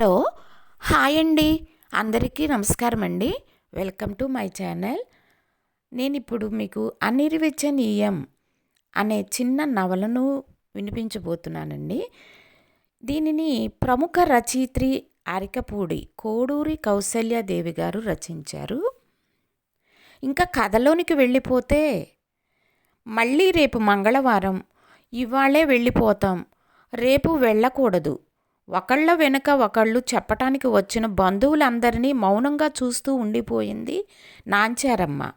Hello hi అండి. అందరికీ నమస్కారం అండి వెల్కమ్ టు మై ఛానల్. నేను ఇప్పుడు మీకు అనిర్వచనీయం అనే చిన్న నవలను వినిపించబోతున్నానండి. దీనిని ప్రముఖ రచయిత్రి అరికపూడి కోడూరి కౌసల్యాదేవి గారు రచించారు. ఇంకా కథలోనికి వెళ్ళిపోతే మళ్ళీ రేపు మంగళవారం ఇవాళే వెళ్ళిపోతాం. రేపు వెళ్ళకూడదు. ఒకళ్ళ వెనుక ఒకళ్ళు చెప్పటానికి వచ్చిన బంధువులందరినీ మౌనంగా చూస్తూ ఉండిపోయింది నాంచారమ్మ.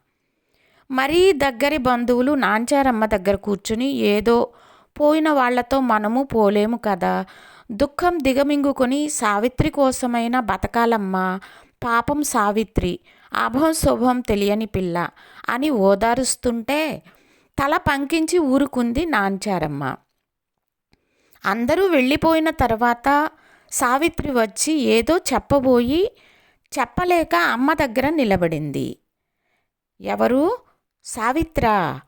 మరీ దగ్గరి బంధువులు నాంచారమ్మ దగ్గర కూర్చుని ఏదో పోయిన వాళ్ళతో మనము పోలేము కదా. దుఃఖం దిగమింగుకొని సావిత్రి కోసమైనా బతకాలమ్మ. పాపం సావిత్రి. అభం శుభం తెలియని పిల్ల అని ఓదారుస్తుంటే తల పంకించి ఊరుకుంది నాంచారమ్మ. అందరూ వెళ్ళిపోయిన తర్వాత సావిత్రి వచ్చి ఏదో చెప్పబోయి చెప్పలేక అమ్మ దగ్గర నిలబడింది. ఎవరు? సావిత్ర?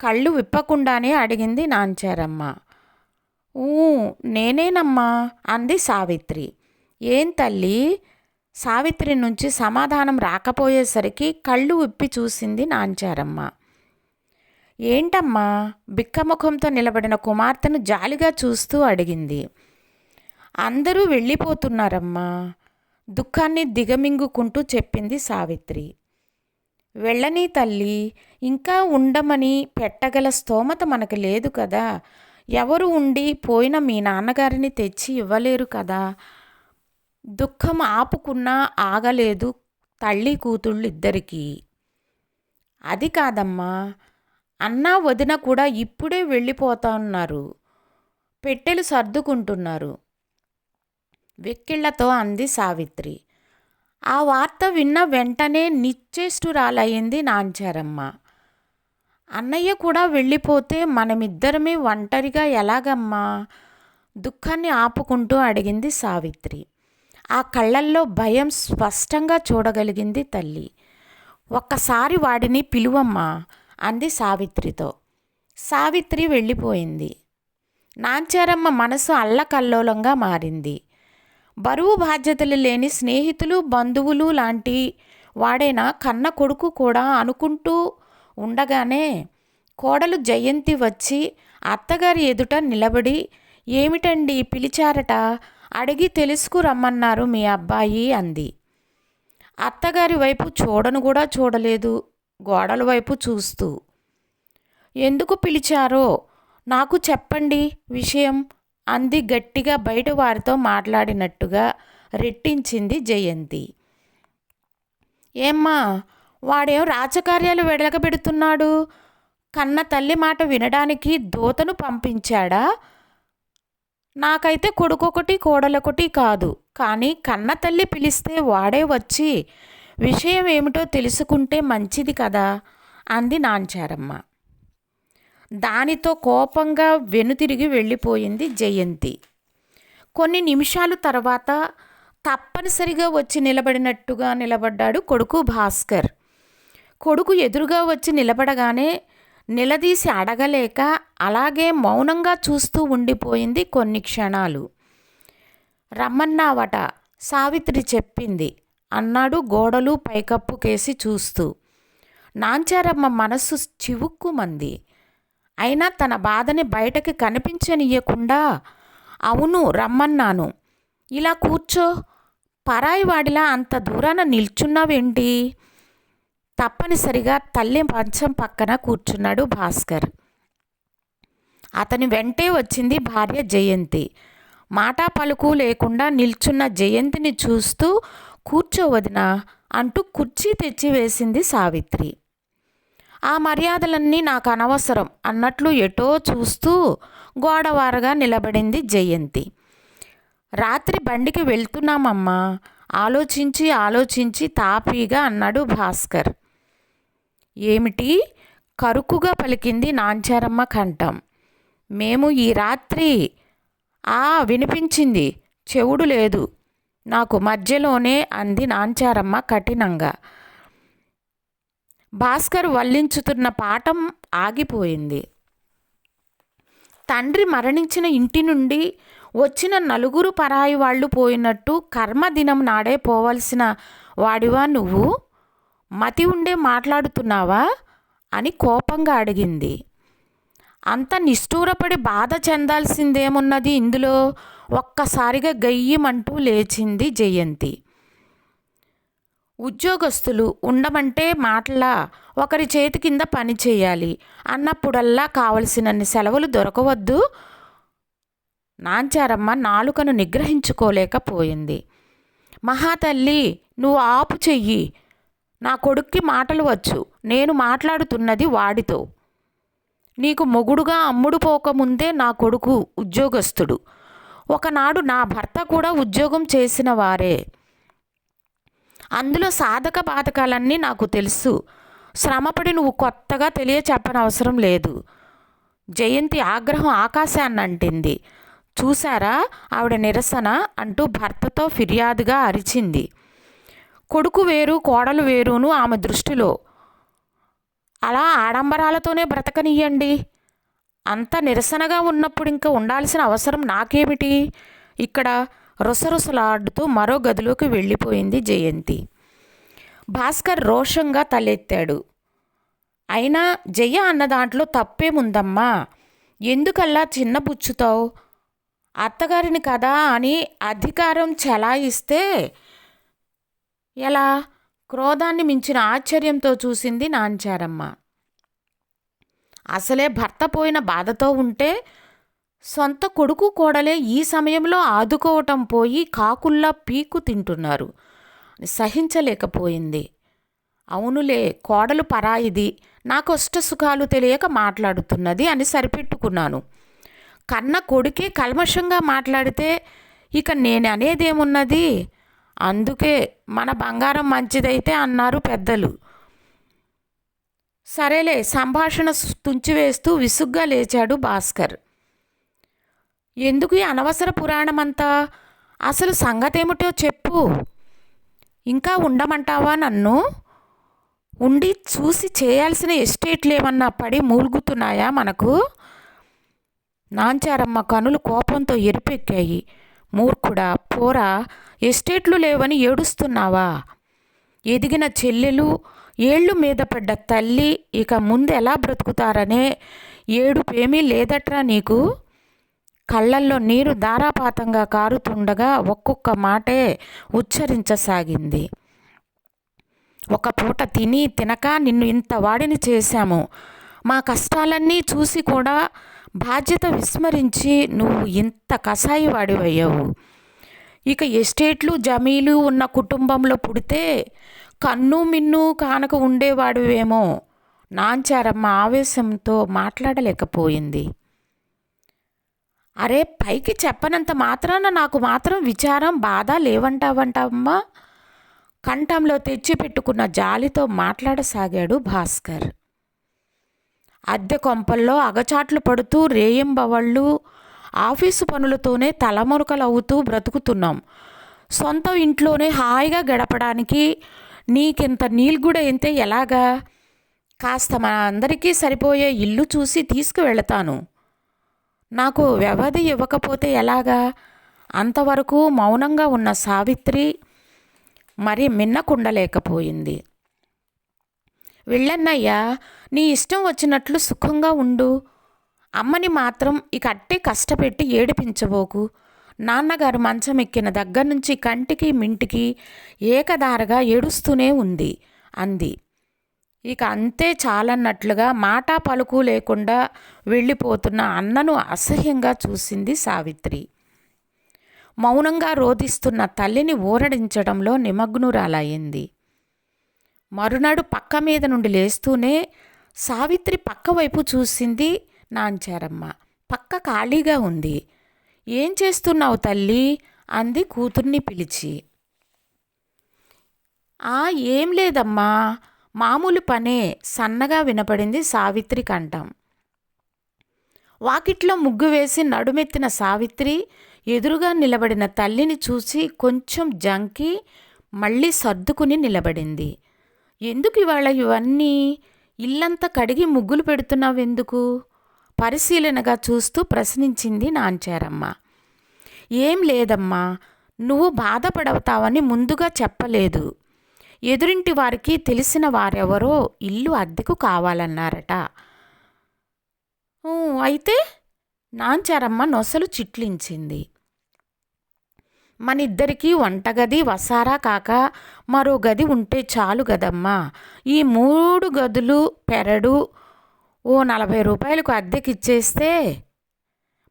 కళ్ళు విప్పకుండానే అడిగింది నాంచారమ్మ. ఊ నేనేనమ్మా అంది సావిత్రి. ఏం తల్లి? సావిత్రి నుంచి సమాధానం రాకపోయేసరికి కళ్ళు విప్పి చూసింది నాంచారమ్మ. ఏంటమ్మా? బిక్కముఖంతో నిలబడిన కుమార్తెను జాలిగా చూస్తూ అడిగింది. అందరూ వెళ్ళిపోతున్నారమ్మా దుఃఖాన్ని దిగమింగుకుంటూ చెప్పింది సావిత్రి. వెళ్ళని తల్లి ఇంకా ఉండమని పెట్టగల స్తోమత మనకు లేదు కదా. ఎవరు ఉండి పోయిన మీ నాన్నగారిని తెచ్చి ఇవ్వలేరు కదా. దుఃఖం ఆపుకున్నా ఆగలేదు తల్లి కూతుళ్ళు ఇద్దరికీ అది కాదమ్మా అన్నా వదిన కూడా ఇప్పుడే వెళ్ళిపోతా ఉన్నారు. పెట్టెలు సర్దుకుంటున్నారు. వెక్కిళ్ళతో అంది సావిత్రి. ఆ వార్త విన్న వెంటనే నిశ్చేష్టురాలయ్యింది నాంచారమ్మ. అన్నయ్య కూడా వెళ్ళిపోతే మనమిద్దరమే ఒంటరిగా ఎలాగమ్మా? దుఃఖాన్ని ఆపుకుంటూ అడిగింది సావిత్రి. ఆ కళ్ళల్లో భయం స్పష్టంగా చూడగలిగింది తల్లి. ఒక్కసారి వాడిని పిలువమ్మా. అంది సావిత్రితో. సావిత్రి వెళ్ళిపోయింది. నాంచారమ్మ మనసు అల్లకల్లోలంగా మారింది. బరువు బాధ్యతలు లేని స్నేహితులు బంధువులు లాంటి వాడైనా కన్న కొడుకు కూడా అనుకుంటూ ఉండగానే కోడలు జయంతి వచ్చి అత్తగారి ఎదుట నిలబడి ఏమిటండి పిలిచారట? అడిగి తెలుసుకురమ్మన్నారు మీ అబ్బాయి అంది. అత్తగారి వైపు చూడను కూడా చూడలేదు. గోడల వైపు చూస్తూ. ఎందుకు పిలిచారో? నాకు చెప్పండి విషయం అంది గట్టిగా బయట వారితో మాట్లాడినట్టుగా రెట్టించింది జయంతి. ఏమ్మా వాడేం రాజకార్యాలు వెడలగబెడుతున్నాడు? కన్న తల్లి మాట వినడానికి దూతను పంపించాడా? నాకైతే కొడుకొకటి కోడలొకటి కాదు. కానీ కన్న తల్లి పిలిస్తే వాడే వచ్చి విషయం ఏమిటో తెలుసుకుంటే మంచిది కదా? అంది నాంచారమ్మ. దానితో కోపంగా వెనుతిరిగి వెళ్ళిపోయింది జయంతి. కొన్ని నిమిషాలు తర్వాత తప్పనిసరిగా వచ్చి నిలబడినట్టుగా నిలబడ్డాడు కొడుకు భాస్కర్. కొడుకు ఎదురుగా వచ్చి నిలబడగానే నిలదీసి అడగలేక అలాగే మౌనంగా చూస్తూ ఉండిపోయింది కొన్ని క్షణాలు. రమ్మన్నావట సావిత్రి చెప్పింది. అన్నాడు గోడలు పైకప్పు కేసి చూస్తూ. నాంచారమ్మ మనస్సు చివుక్కుమంది. అయినా తన బాధని బయటకి కనిపించనీయకుండా అవును రమ్మన్నాను. ఇలా కూర్చో. పరాయి వాడిలా అంత దూరాన నిల్చున్నావేంటి? తప్పనిసరిగా తల్లి మంచం పక్కన కూర్చున్నాడు భాస్కర్. అతని వెంటే వచ్చింది భార్య జయంతి. మాటా పలుకు లేకుండా నిల్చున్న జయంతిని చూస్తూ కూర్చోవదినా అంటూ కుర్చీ తెచ్చి వేసింది సావిత్రి. ఆ మర్యాదలన్నీ నాకు అనవసరం అన్నట్లు ఎటో చూస్తూ గోడవారగా నిలబడింది జయంతి. రాత్రి బండికి వెళ్తున్నామమ్మా ఆలోచించి ఆలోచించి తాపీగా అన్నాడు భాస్కర్. ఏమిటి? కరుకుగా పలికింది నాంచారమ్మ కంఠం. మేము ఈ రాత్రి ఆ వినిపించింది. చెవుడు లేదు. నాకు మధ్యలోనే అంది నాంచారమ్మ కఠినంగా. భాస్కర్ వల్లించుతున్న పాఠం ఆగిపోయింది. తండ్రి మరణించిన ఇంటి నుండి వచ్చిన నలుగురు పరాయి వాళ్ళు పోయినట్టు కర్మదినం నాడే పోవలసిన వాడివా నువ్వు? మతి ఉండే మాట్లాడుతున్నావా? అని కోపంగా అడిగింది. అంత నిష్ఠూరపడి బాధ చెందాల్సిందేమున్నది ఇందులో? ఒక్కసారిగా గయ్యమంటూ లేచింది జయంతి. ఉద్యోగస్తులు ఉండమంటే మాటలా ఒకరి చేతి కింద పని చేయాలి. అన్నప్పుడల్లా కావలసినన్ని సెలవులు దొరకవద్దు. నాంచారమ్మ నాలుకను నిగ్రహించుకోలేకపోయింది. మహాతల్లి నువ్వు ఆపు చెయ్యి. నా కొడుక్కి మాటలు వచ్చు. నేను మాట్లాడుతున్నది వాడితో. నీకు మొగుడుగా అమ్ముడు పోకముందే నా కొడుకు ఉద్యోగస్తుడు. ఒకనాడు నా భర్త కూడా ఉద్యోగం చేసిన వారే. అందులో సాధక బాధకాలన్నీ నాకు తెలుసు. శ్రమపడి నువ్వు కొత్తగా తెలియ చెప్పనవసరం లేదు. జయంతి ఆగ్రహం ఆకాశాన్ని అంటింది చూశారా? ఆవిడ నిరసన అంటూ భర్తతో ఫిర్యాదుగా అరిచింది. కొడుకు వేరు కోడలు వేరును ఆమె దృష్టిలో. అలా ఆడంబరాలతోనే బ్రతకనియ్యండి అంత నిరసనగా ఉన్నప్పుడు ఇంకా ఉండాల్సిన అవసరం నాకేమిటి? ఇక్కడ రుసరుసలాడుతూ మరో గదిలోకి వెళ్ళిపోయింది జయంతి. భాస్కర్ రోషంగా తలెత్తాడు. అయినా జయ అన్న దాంట్లో తప్పేముందమ్మా? ఎందుకల్లా చిన్నబుచ్చుతావు అత్తగారిని కదా అని అధికారం చెలాయిస్తే ఎలా? క్రోధాన్ని మించిన ఆశ్చర్యంతో చూసింది నాంచారమ్మ. అసలే భర్త పోయిన బాధతో ఉంటే సొంత కొడుకు కోడలే ఈ సమయంలో ఆదుకోవటం పోయి కాకుల్లా పీకు తింటున్నారు. సహించలేకపోయింది. అవునులే కోడలు పరాయిది. నాకు సుఖాలు తెలియక మాట్లాడుతున్నది అని సరిపెట్టుకున్నాను. కన్న కొడుకే కల్మషంగా మాట్లాడితే ఇక నేను అనేదేమున్నది అందుకే మన బంగారం మంచిదైతే అన్నారు పెద్దలు. సరేలే సంభాషణ తుంచివేస్తూ విసుగ్గా లేచాడు భాస్కర్. ఎందుకు ఈ అనవసర పురాణమంతా? అసలు సంగతేమిటో చెప్పు. ఇంకా ఉండమంటావా నన్ను? ఉండి చూసి చేయాల్సిన ఎస్టేట్లు ఏమన్నా పడి మూలుగుతున్నాయా మనకు? నాంచారమ్మ కనులు కోపంతో ఎరిపెక్కాయి. మూర్ఖుడా పోరా ఎస్టేట్లు లేవని ఏడుస్తున్నావా? ఎదిగిన చెల్లెలు ఏళ్ళు మీద పడ్డ తల్లి ఇక ముందు ఎలా బ్రతుకుతారనే ఏడుపేమీ లేదట్రా నీకు? కళ్ళల్లో నీరు ధారాపాతంగా కారుతుండగా ఒక్కొక్క మాటే ఉచ్చరించసాగింది. ఒక పూట తిని తినక నిన్ను ఇంత వాడిని చేశాము. మా కష్టాలన్నీ చూసి కూడా బాధ్యత విస్మరించి నువ్వు ఇంత కషాయి వాడివయ్యావు. ఇక ఎస్టేట్లు జమీలు ఉన్న కుటుంబంలో పుడితే కన్ను మిన్ను కానక ఉండేవాడువేమో. నాంచారమ్మ ఆవేశంతో మాట్లాడలేకపోయింది. అరే పైకి చెప్పనంత మాత్రాన నాకు మాత్రం విచారం బాధ లేవంటావంటావమ్మా కంఠంలో తెచ్చిపెట్టుకున్న జాలితో మాట్లాడసాగాడు భాస్కర్. అద్దె కొంపల్లో అగచాట్లు పడుతూ రేయింబవళ్ళు ఆఫీసు పనులతోనే తలమునకలవుతూ బ్రతుకుతున్నాం. సొంత ఇంట్లోనే హాయిగా గడపడానికి నీకింత నీల్గుడ అయితే ఎలాగా? కాస్త మన అందరికీ సరిపోయే ఇల్లు చూసి తీసుకువెళతాను. నాకు వ్యవధి ఇవ్వకపోతే ఎలాగా? అంతవరకు మౌనంగా ఉన్న సావిత్రి మరి మిన్నకుండలేకపోయింది. వెళ్ళన్నయ్యా నీ ఇష్టం వచ్చినట్లు సుఖంగా ఉండు. అమ్మని మాత్రం ఇక అట్టే కష్టపెట్టి ఏడిపించబోకు. నాన్నగారు మంచం ఎక్కిన దగ్గర నుంచి కంటికి మింటికి ఏకదారగా ఏడుస్తూనే ఉంది అంది. ఇక అంతే చాలన్నట్లుగా మాట పలుకు లేకుండా వెళ్ళిపోతున్న అన్నను అసహ్యంగా చూసింది సావిత్రి. మౌనంగా రోధిస్తున్న తల్లిని ఊరడించడంలో నిమగ్నురాలయ్యింది. మరునాడు పక్క మీద నుండి లేస్తూనే సావిత్రి పక్క వైపు చూసింది నాంచారమ్మ పక్క ఖాళీగా ఉంది. ఏం చేస్తున్నావు తల్లి అంది కూతుర్ని పిలిచి. ఆ ఏం లేదమ్మా. మామూలు పనే. సన్నగా వినపడింది సావిత్రి కంఠం. వాకిట్లో ముగ్గు వేసి నడుమెత్తిన సావిత్రి ఎదురుగా నిలబడిన తల్లిని చూసి కొంచెం జంకి మళ్ళీ సర్దుకుని నిలబడింది. ఎందుకు ఇవాళ ఇవన్నీ? ఇల్లంతా కడిగి ముగ్గులు పెడుతున్నావెందుకు? పరిశీలనగా చూస్తూ ప్రశ్నించింది నాంచారమ్మ. ఏం లేదమ్మా నువ్వు బాధపడవుతావని ముందుగా చెప్పలేదు. ఎదురింటి వారికి తెలిసిన వారెవరో ఇల్లు అద్దెకు కావాలన్నారట. అయితే? నాంచారమ్మ నొసలు చిట్లించింది. మనిద్దరికీ వంటగది వసారా కాక మరో గది ఉంటే చాలు గదమ్మా. ఈ మూడు గదులు పెరడు ఓ నలభై రూపాయలకు అద్దెకి ఇచ్చేస్తే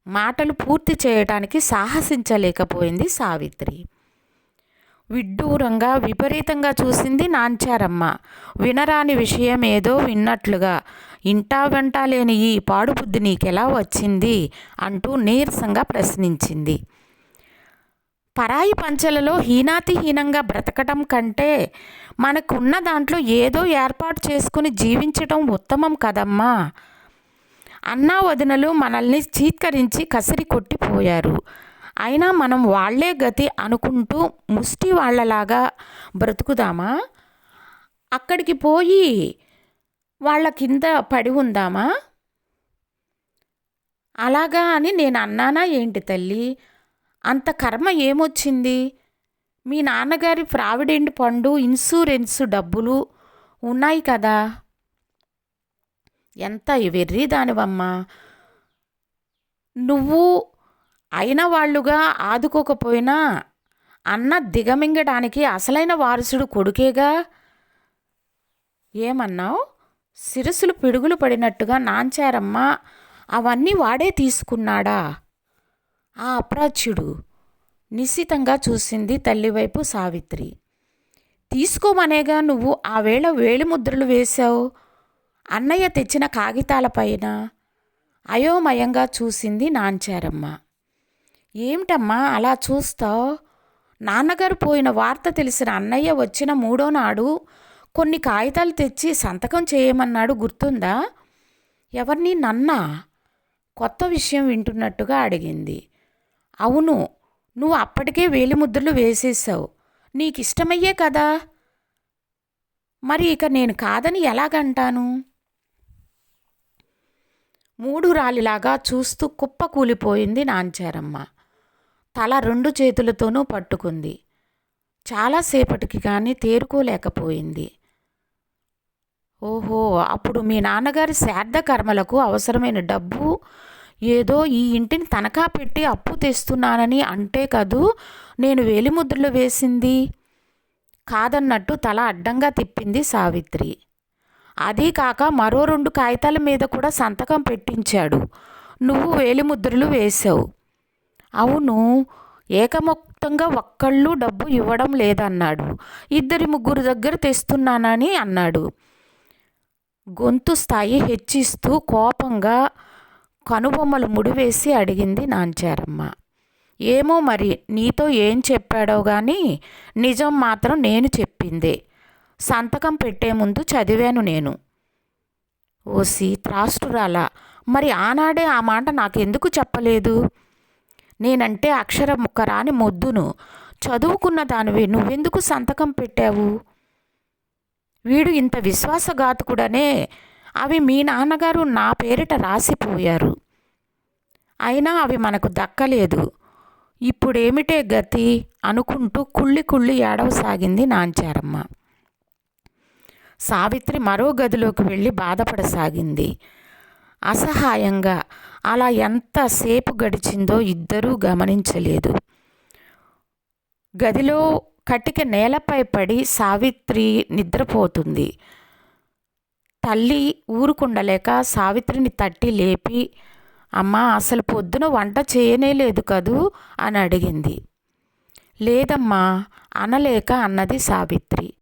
మాటలు పూర్తి చేయటానికి సాహసించలేకపోయింది సావిత్రి. విడ్డూరంగా విపరీతంగా చూసింది నాంచారమ్మ. వినరాని విషయం ఏదో విన్నట్లుగా ఇంటా వెంట లేని ఈ పాడుబుద్ధి నీకెలా వచ్చింది? అంటూ నీరసంగా ప్రశ్నించింది. పరాయి పంచలలో హీనాతిహీనంగా బ్రతకటం కంటే మనకున్న దాంట్లో ఏదో ఏర్పాటు చేసుకుని జీవించటం ఉత్తమం కదమ్మా. అన్నా వదినలు మనల్ని చీత్కరించి కసిరి కొట్టిపోయారు. అయినా మనం వాళ్ళే గతి అనుకుంటూ ముష్టి వాళ్ళలాగా బ్రతుకుదామా? అక్కడికి పోయి వాళ్ళ కింద పడి ఉందామా? అలాగా అని నేను అన్నానా ఏంటి తల్లి? అంత కర్మ ఏమొచ్చింది? మీ నాన్నగారి ప్రావిడెంట్ పండు ఇన్సూరెన్స్ డబ్బులు ఉన్నాయి కదా? ఎంత వెర్రి దానివమ్మా నువ్వు అయిన వాళ్ళుగా ఆదుకోకపోయినా అన్న దిగమింగడానికి అసలైన వారసుడు కొడుకేగా? ఏమన్నావు? సిరసులు పిడుగులు పడినట్టుగా నాంచారమ్మ. అవన్నీ వాడే తీసుకున్నాడా? ఆ అప్రాచ్యుడు నిశ్చితంగా చూసింది తల్లివైపు సావిత్రి. తీసుకోమనేగా నువ్వు ఆ వేళ వేలిముద్రలు వేశావు? అన్నయ్య తెచ్చిన కాగితాలపైన అయోమయంగా చూసింది నాంచారమ్మ. ఏమిటమ్మా అలా చూస్తావు? నాన్నగారు పోయిన వార్త తెలిసిన అన్నయ్య వచ్చిన మూడో నాడు కొన్ని కాగితాలు తెచ్చి సంతకం చేయమన్నాడు గుర్తుందా? ఎవరిని నన్నా? కొత్త విషయం వింటున్నట్టుగా అడిగింది. అవును నువ్వు అప్పటికే వేలిముద్రలు వేసేసావు నీకు ఇష్టమయ్యే కదా. మరి ఇక నేను కాదని ఎలాగంటాను? మూడు రాలిలాగా చూస్తూ కుప్ప కూలిపోయింది నాంచారమ్మ. తల రెండు చేతులతోనూ పట్టుకుంది. చాలాసేపటికి కానీ తేరుకోలేకపోయింది. ఓహో అప్పుడు మీ నాన్నగారి శ్రాద్ధ కర్మలకు అవసరమైన డబ్బు ఏదో ఈ ఇంటిని తనఖా పెట్టి అప్పు తెస్తున్నానని అంటే కదూ? నేను వేలిముద్రలు వేసింది. కాదన్నట్టు తల అడ్డంగా తిప్పింది సావిత్రి. అదీ కాక మరో రెండు కాగితాల మీద కూడా సంతకం పెట్టించాడు. నువ్వు వేలిముద్రలు వేశావు. అవును ఏకముక్తంగా ఒక్కళ్ళు డబ్బు ఇవ్వడం లేదన్నాడు. ఇద్దరి ముగ్గురు దగ్గర తెస్తున్నానని అన్నాడు. గొంతు స్థాయి హెచ్చిస్తూ కోపంగా కనుబొమ్మలు ముడివేసి అడిగింది నాంచారమ్మ. ఏమో మరి నీతో ఏం చెప్పాడో కానీ నిజం మాత్రం నేను చెప్పిందే. సంతకం పెట్టే ముందు చదివాను నేను. ఓసి త్రాష్టురాలా మరి ఆనాడే ఆ మాట నాకెందుకు చెప్పలేదు? నేనంటే అక్షర ముక్కరాని మొద్దును. చదువుకున్న దానివి నువ్వెందుకు సంతకం పెట్టావు? వీడు ఇంత విశ్వాసఘాతకుడనే అవి మీ నాన్నగారు నా పేరిట రాసిపోయారు. అయినా అవి మనకు దక్కలేదు. ఇప్పుడేమిటే గతి? అనుకుంటూ కుళ్ళి కుళ్ళి ఏడవసాగింది నాంచారమ్మ. సావిత్రి మరో గదిలోకి వెళ్ళి బాధపడసాగింది. అసహాయంగా అలా ఎంతసేపు గడిచిందో ఇద్దరూ గమనించలేదు. గదిలో కటిక నేలపై పడి సావిత్రి నిద్రపోతుంది. తల్లి ఊరుకుండలేక సావిత్రిని తట్టి లేపి అమ్మా అసలు పొద్దున వంట చేయనే లేదు కదూ? అని అడిగింది. లేదమ్మా అనలేక అన్నది సావిత్రి.